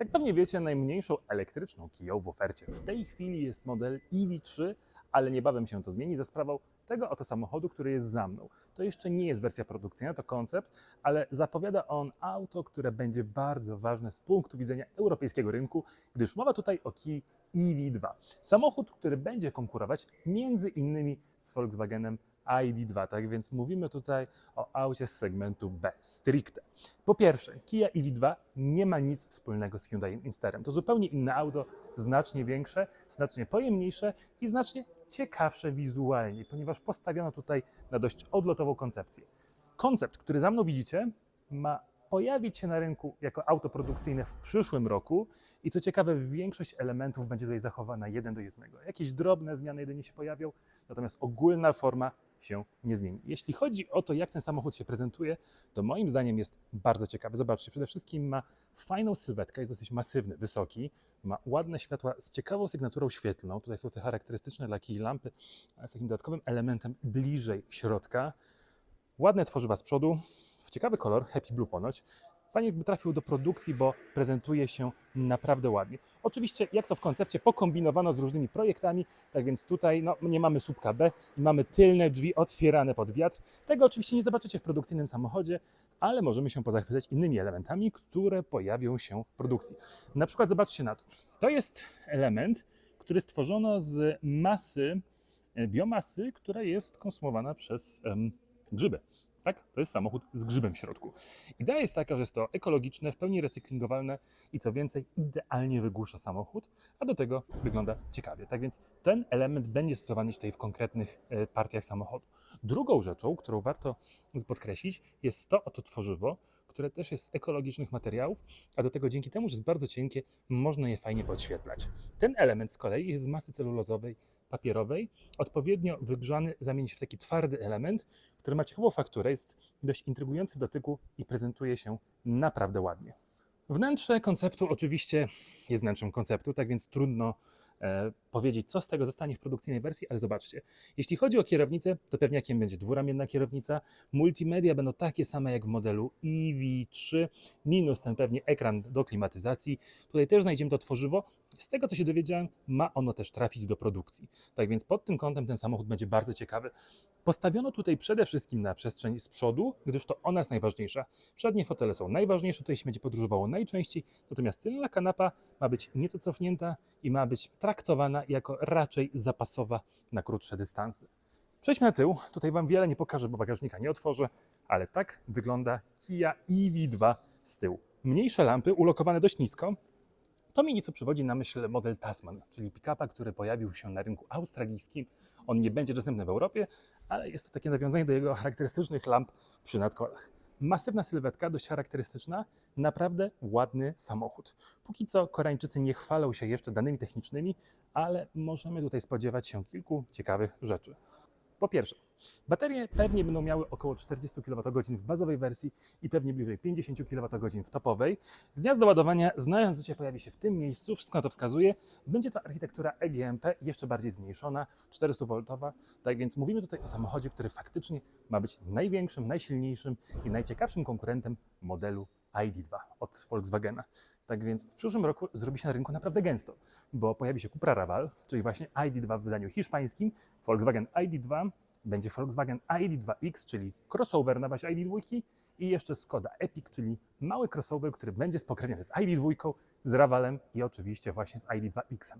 Jak pewnie wiecie, najmniejszą elektryczną Kiją w ofercie w tej chwili jest model EV3, ale niebawem się to zmieni za sprawą tego oto samochodu, który jest za mną. To jeszcze nie jest wersja produkcyjna, to koncept, ale zapowiada on auto, które będzie bardzo ważne z punktu widzenia europejskiego rynku, gdyż mowa tutaj o Kii EV2. Samochód, który będzie konkurować między innymi z Volkswagenem ID2, tak więc mówimy tutaj o aucie z segmentu B, stricte. Po pierwsze, Kia EV2 nie ma nic wspólnego z Hyundai Insterem. To zupełnie inne auto, znacznie większe, znacznie pojemniejsze i znacznie ciekawsze wizualnie, ponieważ postawiono tutaj na dość odlotową koncepcję. Koncept, który za mną widzicie, ma pojawić się na rynku jako auto produkcyjne w przyszłym roku i co ciekawe, większość elementów będzie tutaj zachowana jeden do jednego. Jakieś drobne zmiany jedynie się pojawią, natomiast ogólna forma się nie zmieni. Jeśli chodzi o to, jak ten samochód się prezentuje, to moim zdaniem jest bardzo ciekawy. Zobaczcie, przede wszystkim ma fajną sylwetkę, jest dosyć masywny, wysoki, ma ładne światła z ciekawą sygnaturą świetlną. Tutaj są te charakterystyczne dla kij lampy z takim dodatkowym elementem bliżej środka. Ładne tworzywa z przodu, ciekawy kolor, happy blue ponoć. Fajnie jakby trafił do produkcji, bo prezentuje się naprawdę ładnie. Oczywiście, jak to w koncepcie, pokombinowano z różnymi projektami, tak więc tutaj no, nie mamy słupka B i mamy tylne drzwi otwierane pod wiatr. Tego oczywiście nie zobaczycie w produkcyjnym samochodzie, ale możemy się pozachwycać innymi elementami, które pojawią się w produkcji. Na przykład zobaczcie na to. To jest element, który stworzono z masy, e, biomasy, która jest konsumowana przez em, grzyby. Tak? To jest samochód z grzybem w środku. Idea jest taka, że jest to ekologiczne, w pełni recyklingowalne i co więcej, idealnie wygłusza samochód, a do tego wygląda ciekawie. Tak więc ten element będzie stosowany tutaj w konkretnych e, partiach samochodu. Drugą rzeczą, którą warto podkreślić, jest to oto tworzywo, które też jest z ekologicznych materiałów, a do tego dzięki temu, że jest bardzo cienkie, można je fajnie podświetlać. Ten element z kolei jest z masy celulozowej, papierowej, odpowiednio wygrzany zamieni się w taki twardy element, który ma ciekawą fakturę, jest dość intrygujący w dotyku i prezentuje się naprawdę ładnie. Wnętrze konceptu oczywiście jest wnętrzem konceptu, tak więc trudno e, powiedzieć, co z tego zostanie w produkcyjnej wersji, ale zobaczcie. Jeśli chodzi o kierownicę, to pewniakiem będzie dwuramienna kierownica. Multimedia będą takie same jak w modelu EV3, minus ten pewnie ekran do klimatyzacji. Tutaj też znajdziemy to tworzywo. Z tego, co się dowiedziałem, ma ono też trafić do produkcji. Tak więc pod tym kątem ten samochód będzie bardzo ciekawy. Postawiono tutaj przede wszystkim na przestrzeń z przodu, gdyż to ona jest najważniejsza. Przednie fotele są najważniejsze, tutaj się będzie podróżowało najczęściej, natomiast tylna kanapa ma być nieco cofnięta i ma być traktowana jako raczej zapasowa na krótsze dystanse. Przejdźmy na tył. Tutaj Wam wiele nie pokażę, bo bagażnika nie otworzę, ale tak wygląda Kia EV2 z tyłu. Mniejsze lampy ulokowane dość nisko. To mi nieco przywodzi na myśl model Tasman, czyli pick-upa, który pojawił się na rynku australijskim. On nie będzie dostępny w Europie, ale jest to takie nawiązanie do jego charakterystycznych lamp przy nadkolach. Masywna sylwetka, dość charakterystyczna, naprawdę ładny samochód. Póki co Koreańczycy nie chwalą się jeszcze danymi technicznymi, ale możemy tutaj spodziewać się kilku ciekawych rzeczy. Po pierwsze, baterie pewnie będą miały około 40 kWh w bazowej wersji i pewnie bliżej 50 kWh w topowej. Gniazdo ładowania, znając życie, pojawi się w tym miejscu, wszystko na to wskazuje. Będzie to architektura EGMP, jeszcze bardziej zmniejszona, 400V. Tak więc mówimy tutaj o samochodzie, który faktycznie ma być największym, najsilniejszym i najciekawszym konkurentem modelu ID2 od Volkswagena. Tak więc w przyszłym roku zrobi się na rynku naprawdę gęsto, bo pojawi się Cupra Raval, czyli właśnie ID2 w wydaniu hiszpańskim, Volkswagen ID2, będzie Volkswagen ID2X, czyli crossover na bazie ID2 i jeszcze Skoda Epic, czyli mały crossover, który będzie spokrewniony z ID2, z Ravalem i oczywiście właśnie z ID2X.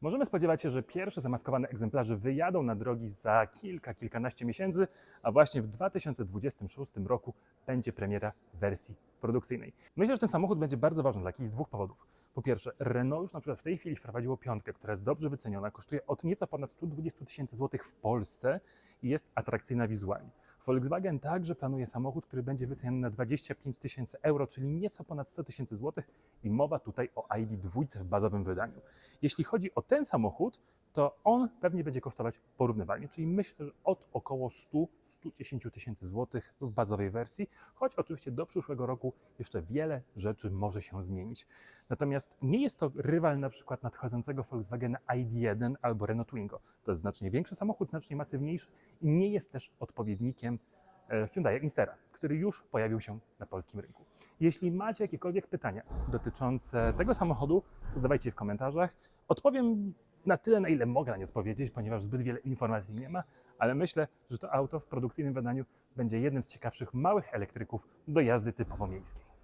Możemy spodziewać się, że pierwsze zamaskowane egzemplarze wyjadą na drogi za kilka, kilkanaście miesięcy, a właśnie w 2026 roku będzie premiera wersji produkcyjnej. Myślę, że ten samochód będzie bardzo ważny dla jakichś dwóch powodów. Po pierwsze, Renault już na przykład w tej chwili wprowadziło piątkę, która jest dobrze wyceniona, kosztuje od nieco ponad 120 tysięcy złotych w Polsce i jest atrakcyjna wizualnie. Volkswagen także planuje samochód, który będzie wyceniony na 25 tysięcy euro, czyli nieco ponad 100 tysięcy złotych i mowa tutaj o ID2 w bazowym wydaniu. Jeśli chodzi o ten samochód, to on pewnie będzie kosztować porównywalnie, czyli myślę, że od około 100-110 tysięcy złotych w bazowej wersji, choć oczywiście do przyszłego roku jeszcze wiele rzeczy może się zmienić. Natomiast nie jest to rywal na przykład nadchodzącego Volkswagena ID1 albo Renault Twingo. To jest znacznie większy samochód, znacznie masywniejszy i nie jest też odpowiednikiem e, Hyundai Instara, który już pojawił się na polskim rynku. Jeśli macie jakiekolwiek pytania dotyczące tego samochodu, to zadawajcie je w komentarzach. Odpowiem na tyle, na ile mogę na nie odpowiedzieć, ponieważ zbyt wiele informacji nie ma, ale myślę, że to auto w produkcyjnym wydaniu będzie jednym z ciekawszych małych elektryków do jazdy typowo miejskiej.